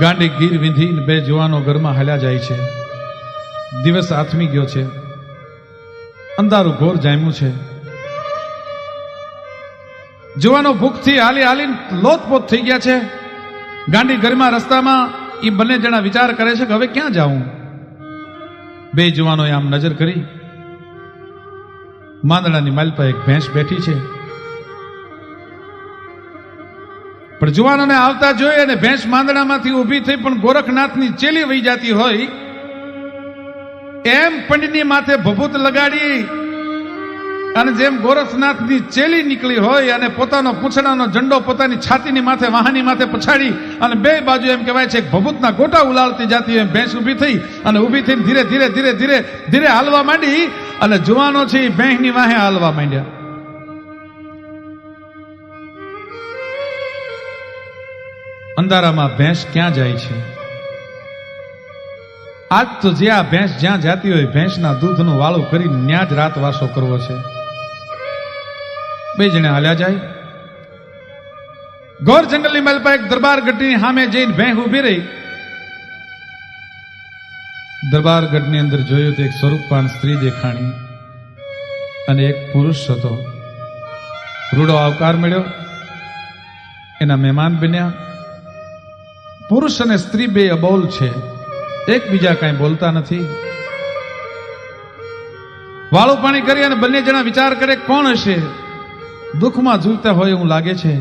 ગાંડી ગીર વિંધીને બે જુવાનો ઘરમાં હાલ્યા જાય છે. દિવસ આથમી ગયો છે. અંધારું ઘોર જામ્યું છે. જુવાનો ભૂખથી હાલી હાલીને લોથપોથ થઈ ગયા છે. ગાંડી ઘરમાં રસ્તામાં એ બંને જણા વિચાર કરે છે કે હવે ક્યાં જાઉં? બે જુવાનોએ આમ નજર કરી. માંદડાની માલપા એક ભેંસ બેઠી છે. પણ જુવાનોને આવતા જોઈ અને ભેંસ માંદડામાંથી ઊભી થઈ પણ ગોરખનાથની ચેલી વહી જતી હોય, એમ પંડની માથે ભભૂત લગાડી અને જેમ ગોરખનાથની ચેલી નીકળી હોય અને પોતાનો પૂંછડાનો ઝંડો પોતાની છાતીની માથે વાહની માથે પછાડી અને બે બાજુ એમ કહેવાય છે ભભૂતના ગોટા ઉલાળતી જાતી એમ ભેંસ ઊભી થઈ અને ઊભી થઈને ધીરે ધીરે ધીરે ધીરે ધીરે હાલવા માંડી અને જુવાનો છે એ ભેંસની વાહે હાલવા માંડ્યા. અંધારામાં ભેંસ ક્યાં જાય છે? આજ તો જે આ ભેંસ જ્યાં જાતી હોય ભેંસના દૂધનો વાળું કરી ન્યા જ રાત વાસો કરવો છે. બે જણે હાલ્યા જાય. ગોર જંગલની માલપા એક દરબાર ગઢની સામે જઈને ભેંસ ઊભી રહી. દરબાર ગઢની અંદર જોયું તો એક સ્વરૂપવાન સ્ત્રી દેખાણી અને એક પુરુષ હતો. રૂડો આવકાર મળ્યો. એના મહેમાન બન્યા. પુરુષ અને સ્ત્રી બે અબોલ છે. એકબીજા કાંઈ બોલતા નથી. વાળું પાણી કરી અને બંને જણા વિચાર કરે કોણ હશે? દુઃખમાં ઝૂલતા હોય એવું લાગે છે.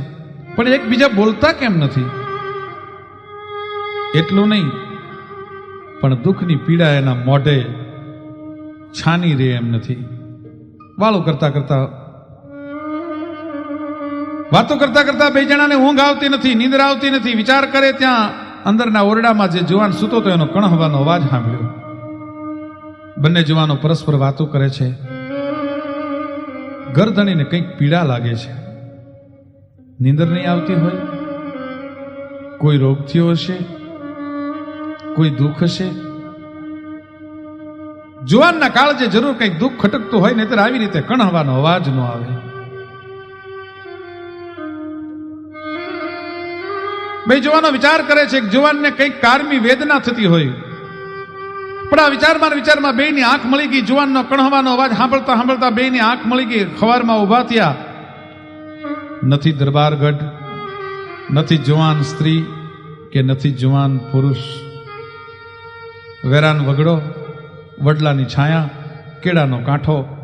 પણ એકબીજા બોલતા કેમ નથી? એટલું નહીં, પણ દુઃખની પીડા એના મોઢે છાની રહે એમ નથી. વાળું કરતા કરતા વાતો કરતા કરતા બે જણાને ઊંઘ આવતી નથી, નીંદર આવતી નથી. વિચાર કરે ત્યાં અંદરના ઓરડામાં જે જુવાન સૂતો તો એનો કણહવાનો અવાજ સાંભળ્યો. બંને જુવાનો પરસ્પર વાતો કરે છે. ગરદણીને કંઈક પીડા લાગે છે. નીંદર નહીં આવતી હોય? કોઈ રોગ થયો હશે? કોઈ દુઃખ હશે? જુવાનના કાળજે જરૂર કંઈક દુઃખ ખટકતું હોય ને ત્યારે આવી રીતે કણહવાનો અવાજ ન આવે. બે જુવાનો વિચાર કરે છે કે જુવાનને કંઈક કારમી વેદના થતી હોય. પણ આ વિચારમાં વિચારમાં બેયની આંખ મળી ગઈ, જુવાનનો કણહવાનો અવાજ સાંભળતા સાંભળતા બેયની આંખ મળી ગઈ, ખવારમાં ઊભા થયા. નથી દરબારગઢ નથી જુવાન સ્ત્રી કે નથી જુવાન પુરુષ. વેરાન વગડો, વડલાની છાયા, કેળાનો કાંઠો.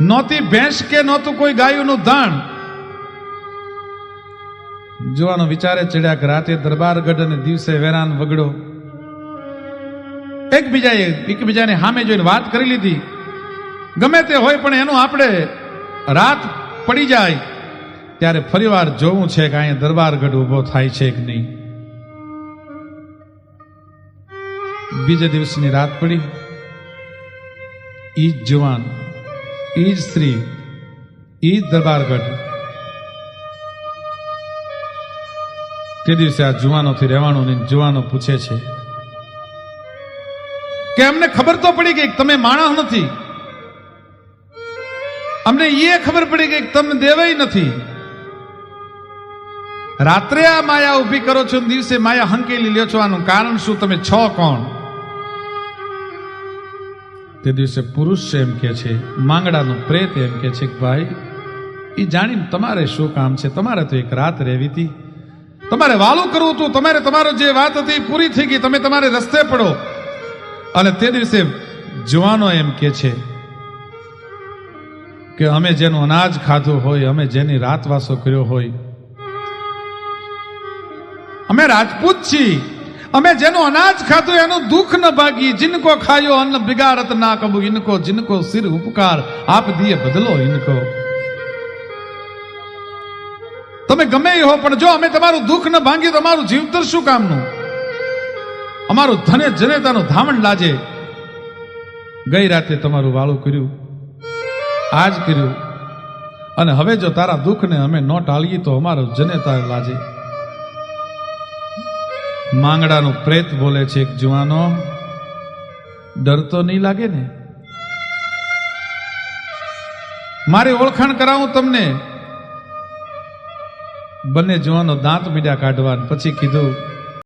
નહોતી ભેંસ કે નહોતું કોઈ ગાયુંનું ધાણ જોવાનો વિચારે ચડ્યા કે રાતે દરબારગઢ અને દિવસે વેરાન વગડો એકબીજાએ એકબીજાને સામે જોઈને વાત કરી લીધી. ગમે તે હોય પણ એનું આપણે રાત પડી જાય ત્યારે ફરીવાર જોવું છે કે અહીંયા દરબારગઢ ઊભો થાય છે કે નહીં. બીજા દિવસની રાત પડી. ઈ જ જવાન, ઈ જ સ્ત્રી, ઈ જ દરબારગઢ તે દિવસે આ જુવાનોથી રહેવાનું ને જુવાનો પૂછે છે, કે અમને ખબર તો પડી ગઈ તમે માણસ નથી. અમને એ ખબર પડી ગઈ તમે દેવાય નથી. રાત્રે આ માયા ઊભી કરો છો દિવસે માયા હંકેલી લ્યો છો. આનું કારણ શું? તમે છો કોણ? તે દિવસે પુરુષ એમ કે છે, માંગડાનું પ્રેત એમ કે છે કે ભાઈ એ જાણીને તમારે શું કામ છે? તમારે તો એક રાત રહેવી હતી. તમારે વાલું કરવું હતું. તમારે તમારો જે વાત હતી પૂરી થઈ ગઈ. તમે તમારે રસ્તે પડો. અને તે દિવસે જવાનો એમ કે છે કે અમે જેનું અનાજ ખાધું હોય, અમે જેની રાતવાસો કર્યો હોય, અમે રાજપૂત છીએ. અમે જેનું અનાજ ખાધું એનું દુઃખ ન ભાગી. જિનકો ખાયો, અન્ન બિગાડત ના કબુ. ઇનકો જિનકો સિર ઉપકાર. આપ દિયે બદલો ઇનકો. તમે ગમે એ હો, પણ જો અમે તમારું દુઃખ ન ભાંગી તમારું જીવતર શું કામનું? અમારું ધને જનેતાનું ધામણ લાજે. ગઈ રાતે તમારું વાળું કર્યું, આજ કર્યું. અને હવે જો તારા દુઃખને અમે ન ટાળીએ તો અમારો જનેતા લાજે. માંગડાનું પ્રેત બોલે છે એક જુવાનો, ડર તો નહીં લાગે ને? મારી ઓળખાણ કરાવું તમને. બંને જવાનો દાંત મીડ્યા કાઢવા પછી કીધું